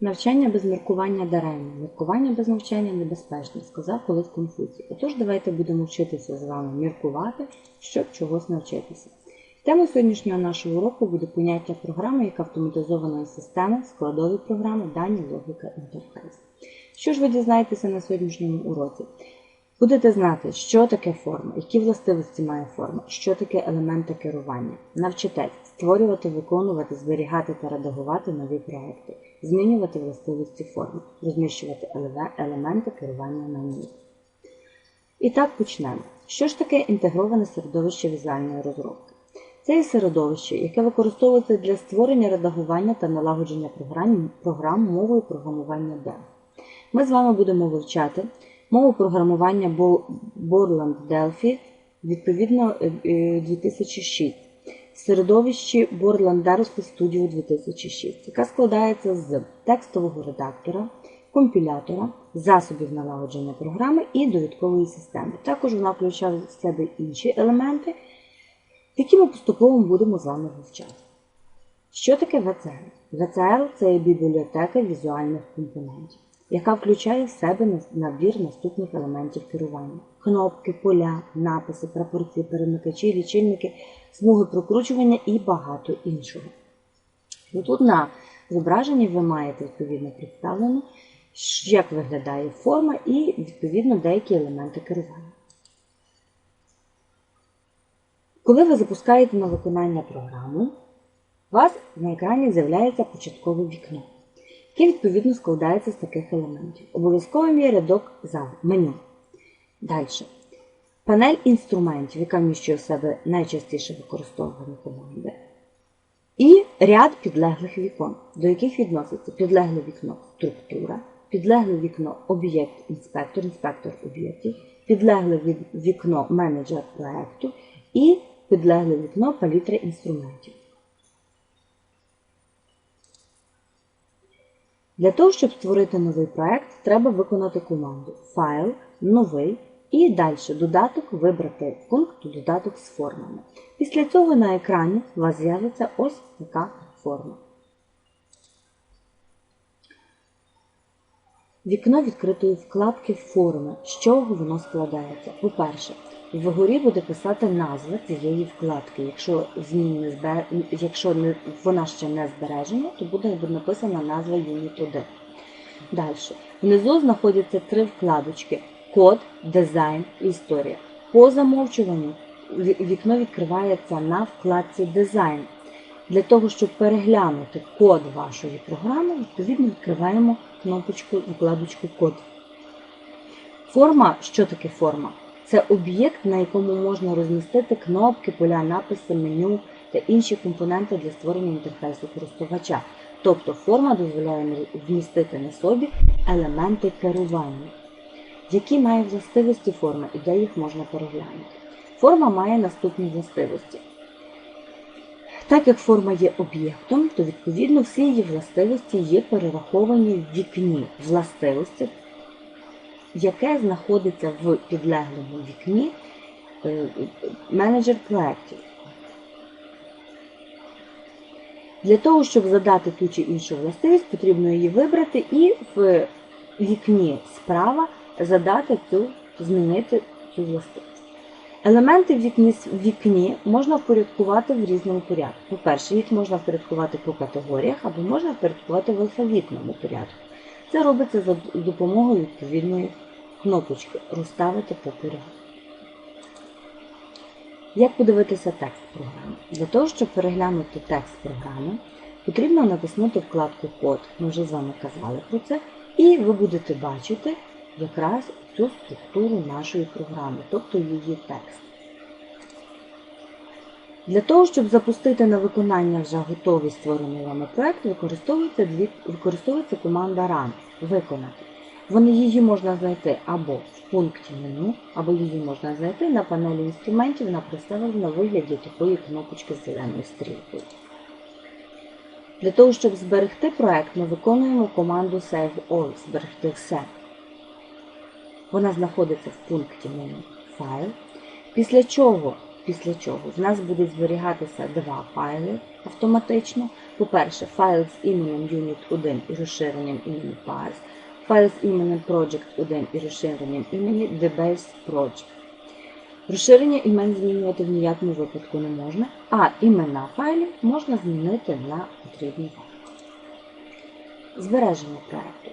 Навчання без міркування даремне, міркування без навчання небезпечне, сказав колись Конфуцій. Отож, давайте будемо вчитися з вами міркувати, щоб чогось навчитися. Темою сьогоднішнього нашого уроку буде поняття програми як автоматизованої системи, складові програми, дані, логіка, інтерфейс. Що ж ви дізнаєтеся на сьогоднішньому уроці? Будете знати, що таке форма, які властивості має форма, що таке елементи керування. Навчитесь створювати, виконувати, зберігати та редагувати нові проекти, змінювати властивості форми, розміщувати елементи керування на ній. І так почнемо. Що ж таке інтегроване середовище візуальної розробки? Це є середовище, яке використовується для створення, редагування та налагодження програм, програм мовою програмування Dev. Ми з вами будемо вивчати мову програмування Borland Delphi, відповідно е, е, 2006, в середовищі Borland Delphi Studio 2006, яка складається з текстового редактора, компілятора, засобів налагодження програми і довідкової системи. Також вона включає в себе інші елементи, які ми поступово будемо з вами вивчати. Що таке VCL? VCL – це є бібліотека візуальних компонентів, яка включає в себе набір наступних елементів керування: кнопки, поля, написи, прапорці, перемикачі, лічильники, смуги прокручування і багато іншого. І тут на зображенні ви маєте відповідно представлено, як виглядає форма і відповідно деякі елементи керування. Коли ви запускаєте на виконання програму, у вас на екрані з'являється початкове вікно, яке відповідно складається з таких елементів. Обов'язковим є рядок за меню. Далі. Панель інструментів, яка вміщує в себе найчастіше використовувані команди. І ряд підлеглих вікон, до яких відноситься підлегле вікно структура, підлегле вікно об'єкт інспектор, інспектор об'єктів, підлегле вікно менеджер проекту і підлегле вікно палітри інструментів. Для того, щоб створити новий проект, треба виконати команду Файл, Новий і далі додаток вибрати пункт додаток з формами. Після цього на екрані у вас з'явиться ось така форма. Вікно відкритої вкладки форми. З чого воно складається? По-перше, вгорі буде писати назва цієї вкладки. Якщо, не збер... Якщо не... вона ще не збережена, то буде написана назва Unit 1. Далі. Внизу знаходяться три вкладочки: Код, дизайн і історія. По замовчуванню вікно відкривається на вкладці Дизайн. Для того, щоб переглянути код вашої програми, відповідно відкриваємо кнопочку вкладочку Код. Форма, що таке форма? Це об'єкт, на якому можна розмістити кнопки, поля, написи, меню та інші компоненти для створення інтерфейсу користувача. Тобто форма дозволяє вмістити на собі елементи керування. Які має властивості форма і де їх можна переглянути? Форма має наступні властивості. Так як форма є об'єктом, то відповідно всі її властивості є перераховані в вікні властивості, яке знаходиться в підлеглому вікні менеджер проєктів. Для того, щоб задати ту чи іншу властивість, потрібно її вибрати і в вікні справа задати цю, змінити цю властивість. Елементи в вікні, вікні можна впорядкувати в різному порядку. По-перше, їх можна впорядкувати по категоріях або можна впорядкувати в алфавітному порядку. Це робиться за допомогою відповідної кнопочки Розставити по порядку. Як подивитися текст програми? Для того, щоб переглянути текст програми, потрібно натиснути вкладку Код. Ми вже з вами казали про це. І ви будете бачити якраз цю структуру нашої програми, тобто її текст. Для того, щоб запустити на виконання вже готовий створений вами проект, використовується, використовується команда Run виконати. Вони її можна знайти або в пункті меню, або її можна знайти на панелі інструментів на представленні на вигляді такої кнопочки з зеленою стрілкою. Для того, щоб зберегти проект, ми виконуємо команду Save All зберегти все. Вона знаходиться в пункті меню Файл. Після чого, після чого в нас будуть зберігатися два файли автоматично. По-перше, файл з іменем Unit 1 і розширенням імені Parse, файл з іменем Project 1 і розширенням імені DBase Project. Розширення імен змінювати в ніякому випадку не можна, а імена файлів можна змінити на потрібні вам. Збереження проекту.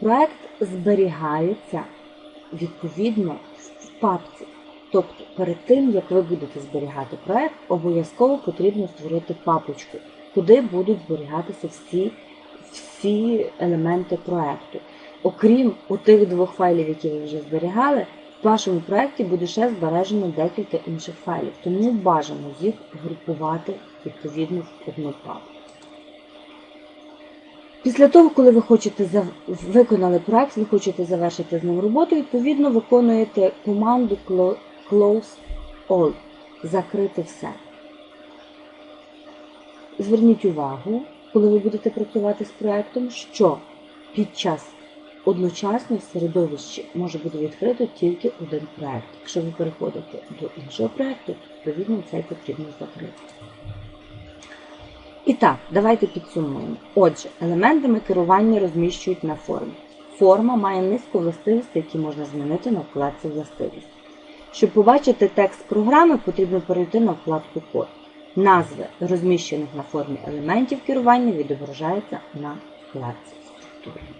Проект зберігається відповідно в папці. Тобто, перед тим, як ви будете зберігати проект, обов'язково потрібно створити папочку, куди будуть зберігатися всі, всі елементи проекту. Окрім тих двох файлів, які ви вже зберігали, в вашому проєкті буде ще збережено декілька інших файлів, тому бажано їх групувати відповідно в одну папку. Після того, коли ви хочете зав... виконали проект, ви хочете завершити з ним роботу, відповідно виконуєте команду Close All закрити все. Зверніть увагу, коли ви будете працювати з проектом, що під час одночасно в середовищі може бути відкрито тільки один проект. Якщо ви переходите до іншого проекту, відповідно цей потрібно закрити. І так, давайте підсумуємо. Отже, елементами керування розміщують на формі. Форма має низку властивостей, які можна змінити на вкладці властивості. Щоб побачити текст програми, потрібно перейти на вкладку Код. Назви розміщених на формі елементів керування відображаються на вкладці структури.